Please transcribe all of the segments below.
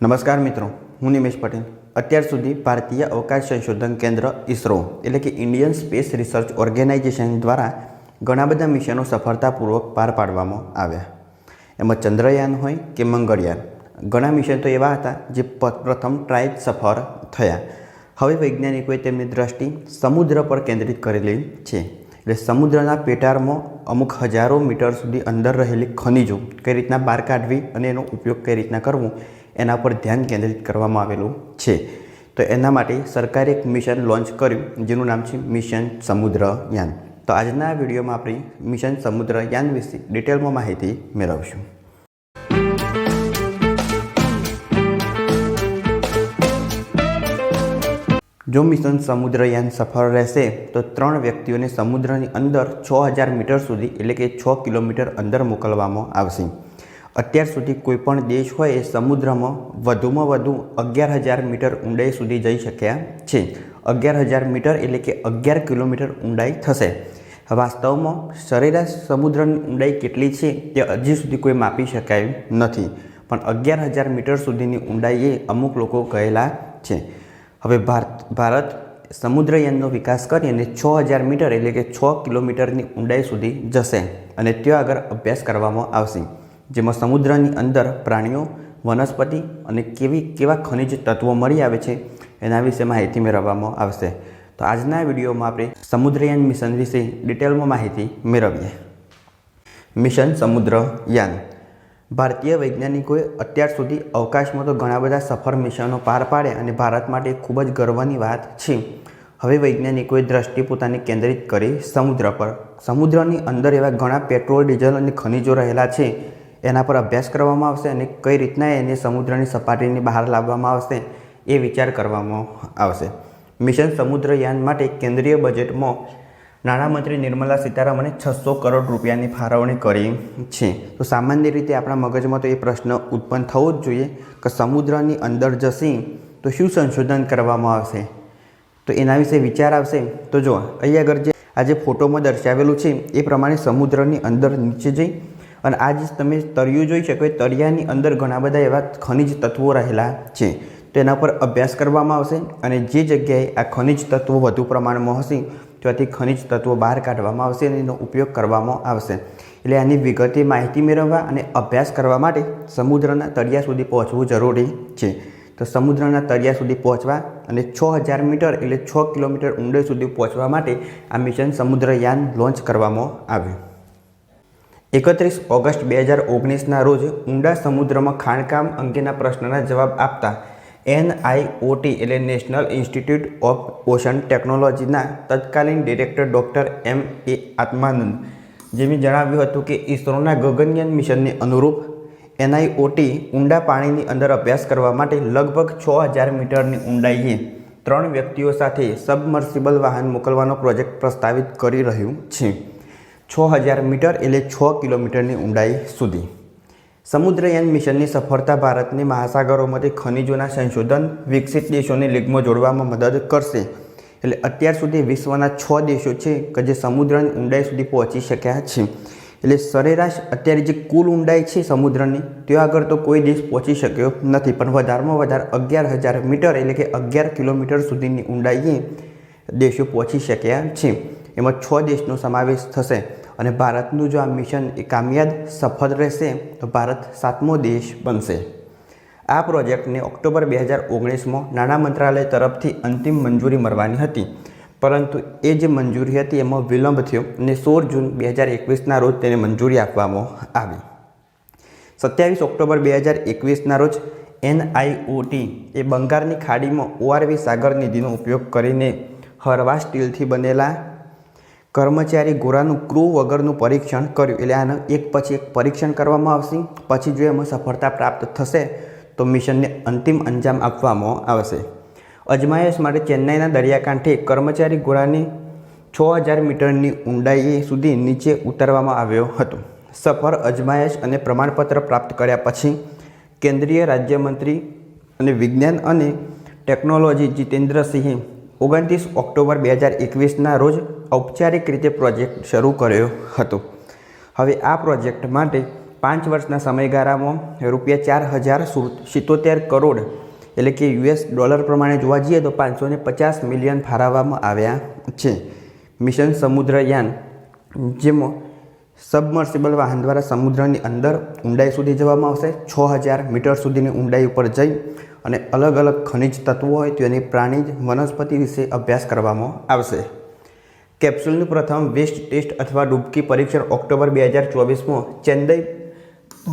નમસ્કાર મિત્રો, હું નિમેશ પટેલ. અત્યાર સુધી ભારતીય અવકાશ સંશોધન કેન્દ્ર ઇસરો, એટલે કે ઇન્ડિયન સ્પેસ રિસર્ચ ઓર્ગેનાઇઝેશન દ્વારા ઘણા બધા મિશનો સફળતાપૂર્વક પાર પાડવામાં આવ્યા. એમાં ચંદ્રયાન હોય કે મંગળયાન, ઘણા મિશન તો એવા હતા જે પ્રથમ ટ્રાય સફળ થયા. હવે વૈજ્ઞાનિકોએ તેમની દ્રષ્ટિ સમુદ્ર પર કેન્દ્રિત કરેલી છે. એટલે સમુદ્રના પેટાળમાં અમુક હજારો મીટર સુધી અંદર રહેલી ખનિજો કઈ રીતના બહાર કાઢવી અને એનો ઉપયોગ કઈ રીતના કરવું એના પર ધ્યાન કેન્દ્રિત કરવામાં આવેલું છે. તો એના માટે સરકારે એક મિશન લોન્ચ કર્યું, જેનું નામ છે મિશન સમુદ્રયાન તો આજના વિડીયોમાં આપણે મિશન સમુદ્રયાન વિશે ડિટેલમાં માહિતી મેળવશું. જો મિશન સમુદ્રયાન સફળ રહેશે, તો ત્રણ વ્યક્તિઓને સમુદ્રની અંદર છ હજાર મીટર સુધી એટલે કે છ કિલોમીટર અંદર મોકલવામાં આવશે. અત્યાર સુધી કોઈ પણ દેશ હોય એ સમુદ્રમાં વધુમાં વધુ અગિયાર હજાર મીટર ઊંડાઈ સુધી જઈ શક્યા છે. અગિયાર હજાર મીટર એટલે કે અગિયાર કિલોમીટર ઊંડાઈ થશે. વાસ્તવમાં સરેરાશ સમુદ્રની ઊંડાઈ કેટલી છે તે હજી સુધી કોઈ માપી શકાયું નથી. પણ અગિયાર હજાર મીટર સુધીની ઊંડાઈએ અમુક લોકો ગયેલા છે. હવે ભારત ભારત સમુદ્રયાનનો વિકાસ કરી અને છ હજાર મીટર એટલે કે છ કિલોમીટરની ઊંડાઈ સુધી જશે અને ત્યાં આગળ અભ્યાસ કરવામાં આવશે. જેમાં સમુદ્રની અંદર પ્રાણીઓ, વનસ્પતિ અને કેવી, કેવા ખનિજ તત્વો મળી આવે છે, એના વિશે માહિતી મેળવવામાં આવશે. તો આજના વિડીયોમાં આપણે સમુદ્રયાન મિશન વિશે ડિટેલમાં માહિતી મેળવીએ. મિશન સમુદ્રયાન. ભારતીય વૈજ્ઞાનિકોએ અત્યાર સુધી અવકાશમાં તો ઘણા બધા સફળ મિશનો પાર પાડે અને ભારત માટે ખૂબ જ ગર્વની વાત છે. હવે વૈજ્ઞાનિકોએ દ્રષ્ટિ પોતાની કેન્દ્રિત કરી સમુદ્ર પર. સમુદ્રની અંદર એવા ઘણા પેટ્રોલ, ડીઝલ અને ખનિજો રહેલા છે. એના પર અભ્યાસ કરવામાં આવશે અને કઈ રીતના એને સમુદ્રની સપાટીની બહાર લાવવામાં આવશે એ વિચાર કરવામાં આવશે. મિશન સમુદ્રયાન માટે કેન્દ્રીય બજેટમાં નાણામંત્રી નિર્મલા સીતારામને છસો કરોડ રૂપિયાની ફાળવણી કરી છે. તો સામાન્ય રીતે આપણા મગજમાં તો એ પ્રશ્ન ઉત્પન્ન થવો જ જોઈએ કે સમુદ્રની અંદર જશે તો શું સંશોધન કરવામાં આવશે? તો એના વિશે વિચાર આવશે. તો જો અહીંયા આગળ જે આ જે ફોટોમાં દર્શાવેલું છે, એ પ્રમાણે સમુદ્રની અંદર નીચે જઈ અને આ જે તમે તળિયું જોઈ શકો એ તળિયાની અંદર ઘણા બધા એવા ખનિજ તત્વો રહેલા છે. તો એના પર અભ્યાસ કરવામાં આવશે અને જે જગ્યાએ આ ખનિજ તત્વો વધુ પ્રમાણમાં હશે, ત્યાંથી ખનિજ તત્વો બહાર કાઢવામાં આવશે અને એનો ઉપયોગ કરવામાં આવશે. એટલે આની વિગતે માહિતી મેળવવા અને અભ્યાસ કરવા માટે સમુદ્રના તળિયા સુધી પહોંચવું જરૂરી છે. તો સમુદ્રના તળિયા સુધી પહોંચવા અને છ હજાર મીટર એટલે છ કિલોમીટર ઊંડે સુધી પહોંચવા માટે આ મિશન સમુદ્રયાન લોન્ચ કરવામાં આવ્યું. એકત્રીસ ઓગસ્ટ બે હજાર ઓગણીસના રોજ ઊંડા સમુદ્રમાં ખાણકામ અંગેના પ્રશ્નના જવાબ આપતા એનઆઈઓટી એટલે નેશનલ ઇન્સ્ટિટ્યૂટ ઓફ ઓશન ટેકનોલોજીના તત્કાલીન director doctor M A Atmanand, જેમણે જણાવ્યું હતું કે ઇસરોના ગગનયાન મિશનને અનુરૂપ એનઆઈઓટી ઊંડા પાણીની અંદર અભ્યાસ કરવા માટે લગભગ છ હજાર મીટરની ઊંડાઈએ ત્રણ વ્યક્તિઓ સાથે સબમર્સિબલ વાહન મોકલવાનો પ્રોજેક્ટ પ્રસ્તાવિત કરી રહ્યું છે. છ હજાર મીટર એટલે છ કિલોમીટરની ઊંડાઈ સુધી. સમુદ્રયાન મિશનની સફળતા ભારતને મહાસાગરોમાંથી ખનિજોના સંશોધન, વિકસિત દેશોની લીગમાં જોડવામાં મદદ કરશે. એટલે અત્યાર સુધી વિશ્વના છ દેશો છે કે જે સમુદ્રની ઊંડાઈ સુધી પહોંચી શક્યા છે. એટલે સરેરાશ અત્યારે જે કુલ ઊંડાઈ છે સમુદ્રની, ત્યાં આગળ તો કોઈ દેશ પહોંચી શક્યો નથી. પણ વધારેમાં વધારે અગિયાર હજાર મીટર એટલે કે અગિયાર કિલોમીટર સુધીની ઊંડાઈએ દેશો પહોંચી શક્યા છે. એમાં છ દેશનો સમાવેશ થશે અને ભારતનું જો આ મિશન એ કામયાબ સફળ રહેશે, તો ભારત સાતમો દેશ બનશે. આ પ્રોજેક્ટને ઓક્ટોબર બે હજાર ઓગણીસમાં નાણાં મંત્રાલય તરફથી અંતિમ મંજૂરી મળવાની હતી. પરંતુ એ જે મંજૂરી હતી એમાં વિલંબ થયો અને સોળ જૂન બે હજાર એકવીસના રોજ તેને મંજૂરી આપવામાં આવી. સત્યાવીસ ઓક્ટોબર બે હજાર એકવીસના રોજ એનઆઈઓટી એ બંગાળની ખાડીમાં ઓઆરવી સાગર નિધિનો ઉપયોગ કરીને હરવા સ્ટીલથી બનેલા કર્મચારી ઘોરાનું ક્રૂ વગરનું પરીક્ષણ કર્યું. એટલે આનું એક પછી એક પરીક્ષણ કરવામાં આવશે. પછી જો એમાં સફળતા પ્રાપ્ત થશે, તો મિશનને અંતિમ અંજામ આપવામાં આવશે. અજમાયશ માટે ચેન્નાઈના દરિયાકાંઠે કર્મચારી ઘોરાની છ હજાર મીટરની ઊંડાઈ સુધી નીચે ઉતારવામાં આવ્યો હતો. સફર, અજમાયશ અને પ્રમાણપત્ર પ્રાપ્ત કર્યા પછી કેન્દ્રીય રાજ્યમંત્રી અને વિજ્ઞાન અને ટેકનોલોજી જીતેન્દ્રસિંહે ઓગણત્રીસ ઓક્ટોબર બે હજાર એકવીસના રોજ ઔપચારિક રીતે પ્રોજેક્ટ શરૂ કર્યો હતો. હવે આ પ્રોજેક્ટ માટે પાંચ વર્ષના સમયગાળામાં રૂપિયા ચાર હજાર સિત્તોતેર કરોડ એટલે કે યુએસ ડોલર પ્રમાણે જોવા જઈએ તો પાંચસો પચાસ મિલિયન ફાળવવામાં આવ્યા છે. મિશન સમુદ્રયાન, જેમાં સબમર્સિબલ વાહન દ્વારા સમુદ્રની અંદર ઊંડાઈ સુધી જવામાં આવશે. છ હજાર મીટર સુધીની ઊંડાઈ ઉપર જઈ અને અલગ અલગ ખનિજ તત્વો હોય તેની પ્રાણીજ વનસ્પતિ વિશે અભ્યાસ કરવામાં આવશે. કેપ્સ્યુલનું પ્રથમ વેસ્ટ ટેસ્ટ અથવા ડૂબકી પરીક્ષણ ઓક્ટોબર બે હજાર ચોવીસમાં ચેન્નઈ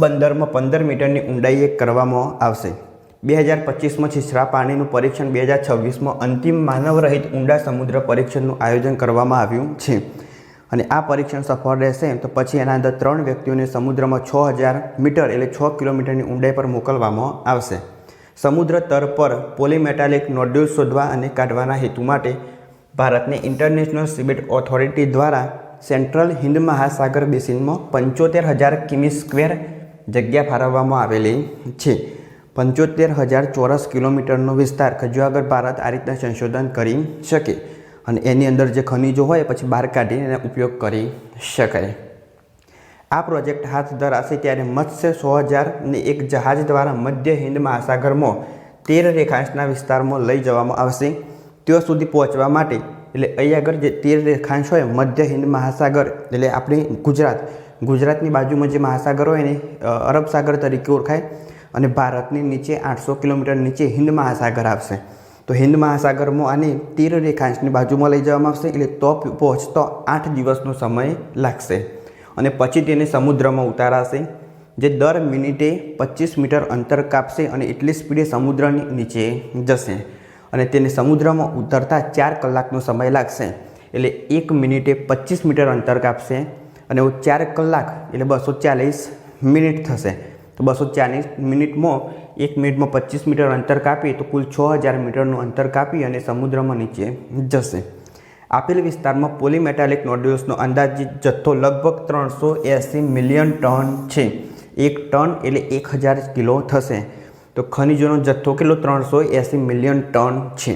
બંદરમાં પંદર મીટરની ઊંડાઈએ કરવામાં આવશે. બે હજાર પચીસમાં છીછરા પાણીનું પરીક્ષણ, બે હજાર છવ્વીસમાં અંતિમ માનવરહિત ઊંડા સમુદ્ર પરીક્ષણનું આયોજન કરવામાં આવ્યું છે. અને આ પરીક્ષણ સફળ રહેશે તો પછી એના અંદર ત્રણ વ્યક્તિઓને સમુદ્રમાં છ હજાર મીટર એટલે છ કિલોમીટરની ઊંડાઈ પર મોકલવામાં આવશે. સમુદ્ર તર પર પોલીમેટાલિક નોડ્યુલ શોધવા અને કાઢવાના હેતુ માટે ભારતની ઇન્ટરનેશનલ સિબેટ ઓથોરિટી દ્વારા સેન્ટ્રલ હિન્દ મહાસાગર બેસિનમાં પંચોતેર હજાર કિમી સ્ક્વેર જગ્યા ફાળવવામાં આવેલી છે. પંચોતેર હજાર ચોરસ કિલોમીટરનો વિસ્તાર હજુ આગળ ભારત આ રીતના સંશોધન કરી શકે અને એની અંદર જે ખનિજો હોય પછી બહાર કાઢીને એનો ઉપયોગ કરી શકાય. આ પ્રોજેક્ટ હાથ ધરાશે ત્યારે મત્સ્ય સો હજારને એક જહાજ દ્વારા મધ્ય હિન્દ મહાસાગરમાં તેર રેખાંશના વિસ્તારમાં લઈ જવામાં આવશે. ત્યાં સુધી પહોંચવા માટે એટલે અહીં આગળ જે તેર રેખાંશ હોય મધ્ય હિન્દ મહાસાગર એટલે આપણી ગુજરાત, ગુજરાતની બાજુમાં જે મહાસાગર હોય એને અરબ સાગર તરીકે ઓળખાય અને ભારતની નીચે આઠસો કિલોમીટર નીચે હિન્દ મહાસાગર આવશે. તો હિન્દ મહાસાગરમાં આને તીર રેખાંશની બાજુમાં લઈ જવામાં આવશે એટલે તો પહોંચતો આઠ દિવસનો સમય લાગશે. અને પછી તેને સમુદ્રમાં ઉતારાશે, જે દર મિનિટે પચીસ મીટર અંતર કાપશે અને એટલી સ્પીડે સમુદ્રની નીચે જશે. અને તેને સમુદ્રમાં ઉતરતા ચાર કલાકનો સમય લાગશે, એટલે એક મિનિટે પચીસ મીટર અંતર કાપશે અને ચાર કલાક, એટલે બસો ચાલીસ મિનિટ થશે. તો બસો ચાલીસ મિનિટમાં, એક મિનિટમાં પચીસ મીટર અંતર કાપીએ તો કુલ છ હજાર મીટરનું અંતર કાપી અને સમુદ્રમાં નીચે જશે. આપેલ વિસ્તારમાં પોલીમેટાલિક નોડ્યુલ્સનો અંદાજિત જથ્થો લગભગ ત્રણસો એંસી મિલિયન ટન છે. એક ટન એટલે એક હજાર કિલો થશે. તો ખનિજોનો જથ્થો કેટલો? ત્રણસો એંસી મિલિયન ટન છે.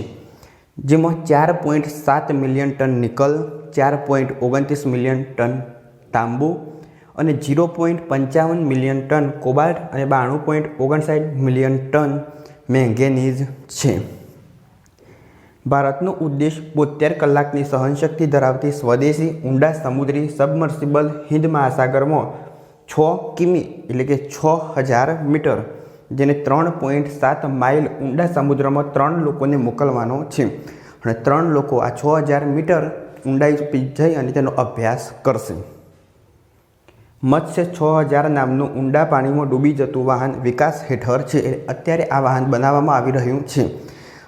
જેમાં ચાર પોઈન્ટ સાત મિલિયન ટન નિકલ, ચાર પોઈન્ટ ઓગણત્રીસ મિલિયન ટન તાંબુ અને ઝીરો પોઈન્ટ પંચાવન મિલિયન ટન કોબાલ્ટ અને બાણું પોઈન્ટ ઓગણસાઠ મિલિયન ટન મેંગેનીઝ છે. ભારતનો ઉદ્દેશ બોતેર કલાકની સહનશક્તિ ધરાવતી સ્વદેશી ઊંડા સમુદ્રી સબમર્સિબલ હિન્દ મહાસાગરમાં છ કિમી એટલે કે છ હજાર મીટર, જેને ત્રણ પોઈન્ટ સાત માઇલ ઊંડા સમુદ્રમાં ત્રણ લોકોને મોકલવાનો છે. અને ત્રણ લોકો આ છ હજાર મીટર ઊંડાઈ જઈ અને તેનો અભ્યાસ કરશે. મત્સ્ય છ હજાર નામનું ઊંડા પાણીમાં ડૂબી જતું વાહન વિકાસ હેઠળ છે. અત્યારે આ વાહન બનાવવામાં આવી રહ્યું છે.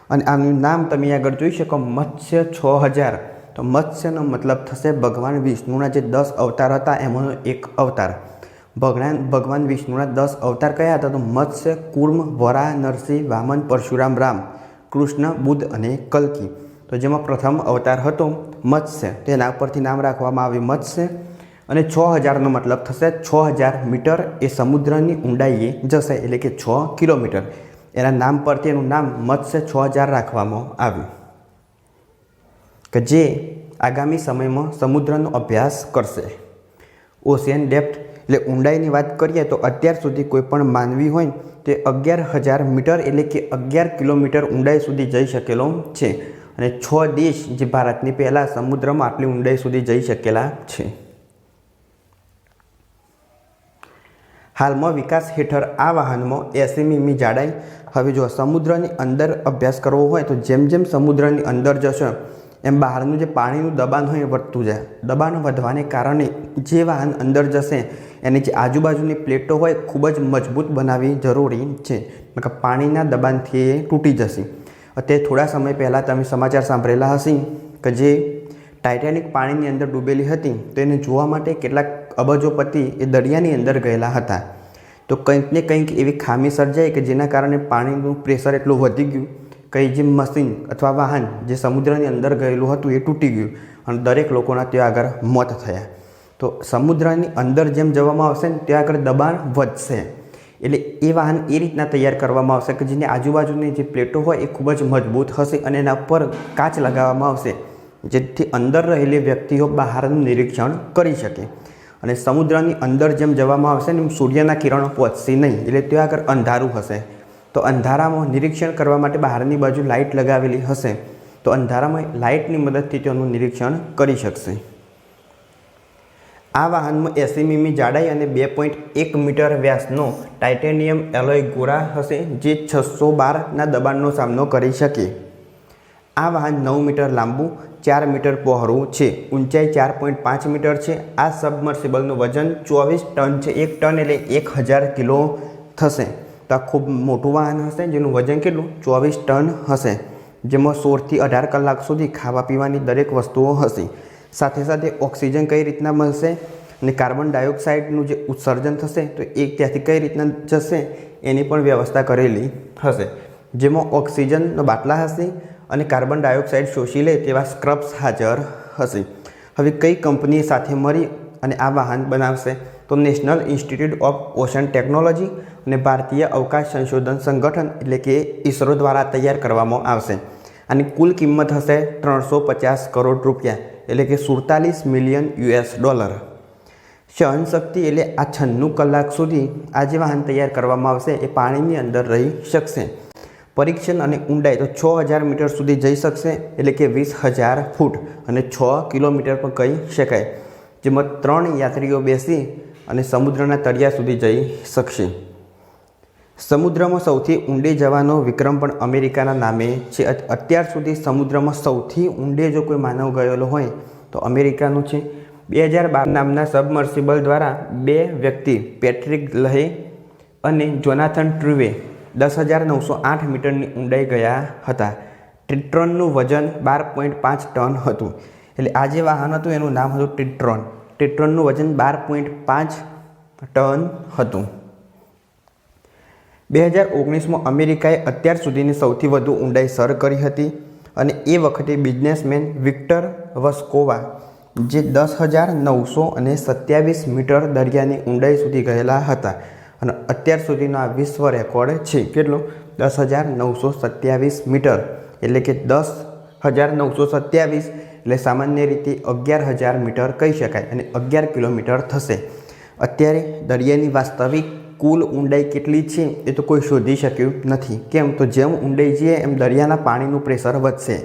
અને આનું નામ તમે આગળ જોઈ શકો, મત્સ્ય છ હજાર. તો મત્સ્યનો મતલબ થશે ભગવાન વિષ્ણુના જે દસ અવતાર હતા, એમાંનો એક અવતાર. ભગવાન ભગવાન વિષ્ણુના દસ અવતાર કયા હતા? તો મત્સ્ય, કુર્મ, વરા, નરસિંહ, વામન, પરશુરામ, રામ, કૃષ્ણ બુદ્ધ અને કલ્કી. તો જેમાં પ્રથમ અવતાર હતો મત્સ્ય. તેના પરથી નામ રાખવામાં આવ્યું મત્સ્ય. અને છ હજારનો મતલબ થશે છ હજાર મીટર એ સમુદ્રની ઊંડાઈએ જશે, એટલે કે છ કિલોમીટર. એના નામ પરથી એનું નામ મત્સ્ય છ હજાર રાખવામાં આવ્યું. કે જે આગામી સમયમાં સમુદ્રનો અભ્યાસ કરશે. ઓશિયન ડેપ્થ એટલે ઊંડાઈની વાત કરીએ તો અત્યાર સુધી કોઈ પણ માનવી હોય તે અગિયાર હજાર મીટર એટલે કે અગિયાર કિલોમીટર ઊંડાઈ સુધી જઈ શકેલો છે. અને છ દેશ જે ભારતની પહેલાં સમુદ્રમાં આટલી ઊંડાઈ સુધી જઈ શકેલા છે. હાલમાં વિકાસ હેઠળ આ વાહનમાં એસી મીમી જાડાઈ. હવે જો સમુદ્રની અંદર અભ્યાસ કરવો હોય તો જેમ જેમ સમુદ્રની અંદર જશો, એમ બહારનું જે પાણીનું દબાણ હોય એ વધતું જાય. દબાણ વધવાને કારણે જે વાહન અંદર જશે, એની જે આજુબાજુની પ્લેટો હોય ખૂબ જ મજબૂત બનાવવી જરૂરી છે. પાણીના દબાણથી એ તૂટી જશે. અત્યારે થોડા સમય પહેલાં તમે સમાચાર સાંભળેલા હશે કે જે ટાઇટેનિક પાણીની અંદર ડૂબેલી હતી, તો એને જોવા માટે કેટલાક અબજોપતિ એ દરિયાની અંદર ગયેલા હતા. તો કંઈક ને કંઈક એવી ખામી સર્જાઈ કે જેના કારણે પાણીનું પ્રેશર એટલું વધી ગયું કઈ જે મશીન અથવા વાહન જે સમુદ્રની અંદર ગયેલું હતું એ તૂટી ગયું અને દરેક લોકોના ત્યાં આગળ મોત થયા. તો સમુદ્રની અંદર જેમ જવામાં આવશે ને ત્યાં આગળ દબાણ વધશે. એટલે એ વાહન એ રીતના તૈયાર કરવામાં આવશે કે જેની આજુબાજુની જે પ્લેટો હોય એ ખૂબ જ મજબૂત હશે અને એના ઉપર કાચ લગાવવામાં આવશે. જેથી અંદર રહેલી વ્યક્તિઓ બહારનું નિરીક્ષણ કરી શકે. અને સમુદ્રની અંદર જેમ જવામાં આવશે ને સૂર્યના કિરણો પહોંચશે નહીં. એટલે ત્યાં આગળ અંધારું હશે. તો અંધારામાં નિરીક્ષણ કરવા માટે બહારની બાજુ લાઇટ લગાવેલી હશે. તો અંધારામાં લાઇટની મદદથી તેનું નિરીક્ષણ કરી શકશે. આ વાહનમાં એસી મીમી જાડાઈ અને બે પોઈન્ટ એક મીટર વ્યાસનો ટાઇટેનિયમ એલોય ગોરા હશે, જે છસો બારના દબાણનો સામનો કરી શકે. આ વાહન નવ મીટર લાંબુ ચાર મીટર પહોળું છે. ઊંચાઈ ચાર પોઈન્ટ પાંચ મીટર છે. આ સબમર્સિબલનું વજન ચોવીસ ટન છે. એક ટન એટલે એક હજાર કિલો થશે. તો આ ખૂબ મોટું વાહન હશે. જેનું વજન કેટલું? ચોવીસ ટન હશે. જેમાં સોળથી અઢાર કલાક સુધી ખાવા પીવાની દરેક વસ્તુઓ હશે. સાથે સાથે ઓક્સિજન કઈ રીતના મળશે? અને કાર્બન ડાયોક્સાઇડનું જે ઉત્સર્જન થશે, તો એ ત્યાંથી કઈ રીતના જશે? એની પણ વ્યવસ્થા કરેલી હશે. જેમાં ઓક્સિજનનો બાટલા હશે. અને કાર્બન ડાયોક્સાઇડ શોષી લે તેવા સ્ક્રબ્સ હાજર હશે. હવે કઈ કંપની સાથે મળી અને આ વાહન બનાવશે? તો national institute of ocean technology અને ભારતીય અવકાશ સંશોધન સંગઠન, એટલે કે ઇસરો દ્વારા તૈયાર કરવામાં આવશે. આની કુલ કિંમત હશે ત્રણસો પચાસ કરોડ રૂપિયા, એટલે કે સુડતાલીસ મિલિયન યુએસ ડોલર. સહનશક્તિ એટલે આ છન્નું કલાક સુધી આ જે વાહન તૈયાર કરવામાં આવશે, એ પાણીની અંદર રહી શકશે. પરીક્ષણ અને ઊંડાઈ તો છ હજાર મીટર સુધી જઈ શકશે એટલે કે વીસ હજાર ફૂટ અને છ કિલોમીટર પણ કહી શકાય. જેમાં ત્રણ યાત્રીઓ બેસી અને સમુદ્રના તળિયા સુધી જઈ શકશે. સમુદ્રમાં સૌથી ઊંડે જવાનો વિક્રમ પણ અમેરિકાના નામે છે. અત્યાર સુધી સમુદ્રમાં સૌથી ઊંડે જો કોઈ માનવ ગયેલો હોય તો અમેરિકાનું છે. બે હજાર બાર નામના સબમર્સિબલ દ્વારા બે વ્યક્તિ, પેટ્રિક લહે અને જોનાથન ટ્રુવે દસ હજાર નવસો આઠ મીટરની ઊંડાઈ ગયા હતા. ટ્રિટ્રોનનું વજન બાર પોઈન્ટ પાંચ ટન હતું. એટલે આ જે વાહન હતું એનું નામ હતું ટ્રિટ્રોન. ટ્રિટ્રોનનું વજન બાર પોઈન્ટ પાંચ ટન હતું. બે હજાર ઓગણીસમાં અમેરિકાએ અત્યાર સુધીની સૌથી વધુ ઊંડાઈ સર કરી હતી અને એ વખતે બિઝનેસમેન વિક્ટર વસ્કોવા, જે દસ હજાર નવસો અને સત્યાવીસ મીટર દરિયાની ઊંડાઈ સુધી ગયેલા હતા. અને અત્યાર સુધીનો આ વિશ્વ રેકોર્ડ છે. કેટલો? દસ હજાર નવસો સત્યાવીસ મીટર. એટલે કે દસ હજાર નવસો સત્યાવીસ એટલે સામાન્ય રીતે અગિયાર હજાર મીટર કહી શકાય અને અગિયાર કિલોમીટર થશે. અત્યારે દરિયાની વાસ્તવિક કુલ ઊંડાઈ કેટલી છે એ તો કોઈ શોધી શક્યું નથી. કેમ? તો જેમ ઊંડાઈ જઈએ એમ દરિયાના પાણીનું પ્રેશર વધશે.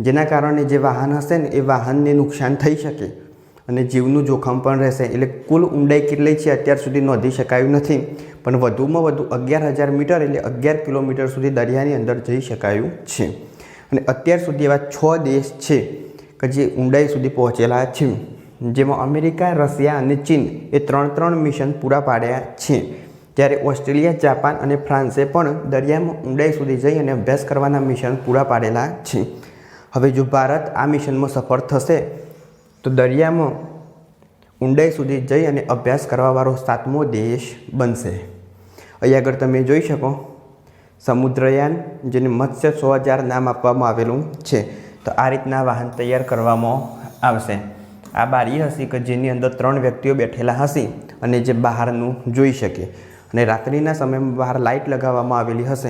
જેના કારણે જે વાહન હશે ને એ વાહનને નુકસાન થઈ શકે. અને જીવનું જોખમ પણ રહેશે. એટલે કુલ ઊંડાઈ કેટલી છે અત્યાર સુધી નોંધી શકાયું નથી. પણ વધુમાં વધુ અગિયાર હજાર મીટર એટલે અગિયાર કિલોમીટર સુધી દરિયાની અંદર જઈ શકાયું છે. અને અત્યાર સુધી એવા છ દેશ છે કે જે ઊંડાઈ સુધી પહોંચેલા છે. જેમાં અમેરિકા, રશિયા અને ચીન એ ત્રણ ત્રણ મિશન પૂરા પાડ્યા છે. જ્યારે ઓસ્ટ્રેલિયા, જાપાન અને ફ્રાન્સે પણ દરિયામાં ઊંડાઈ સુધી જઈ અને અભ્યાસ કરવાના મિશન પૂરા પાડેલા છે. હવે જો ભારત આ મિશનમાં સફળ થશે તો દરિયામાં ઊંડાઈ સુધી જઈ અને અભ્યાસ કરવાવાળો સાતમો દેશ બનશે. અહીં આગળ તમે જોઈ શકો, સમુદ્રયાન, જેને મત્સ્ય સો હજાર નામ આપવામાં આવેલું છે. તો આ રીતના વાહન તૈયાર કરવામાં આવશે. આ બારી હશે કે જેની અંદર ત્રણ વ્યક્તિઓ બેઠેલા હશે અને જે બહારનું જોઈ શકે. અને રાત્રિના સમયમાં બહાર લાઇટ લગાવવામાં આવેલી હશે.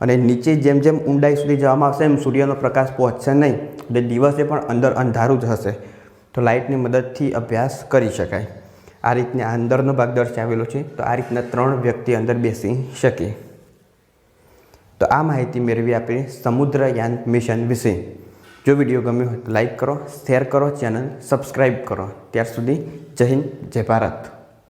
અને નીચે જેમ જેમ ઊંડાઈ સુધી જવામાં આવશે એમ સૂર્યનો પ્રકાશ પહોંચશે નહીં. એટલે દિવસે પણ અંદર અંધારું જ હશે. તો લાઇટની મદદથી અભ્યાસ કરી શકાય. આ રીતના અંદરનો ભાગ દર્શાવેલો છે. તો આ રીતના ત્રણ વ્યક્તિ અંદર બેસી શકે. તો આ માહિતી મેળવી આપણે સમુદ્રયાન મિશન વિશે. જો વીડિયો ગમ્યો હોય તો લાઇક કરો, શેર કરો, ચેનલ સબસ્ક્રાઈબ કરો. ત્યાર સુધી જય હિન્દ, જય ભારત.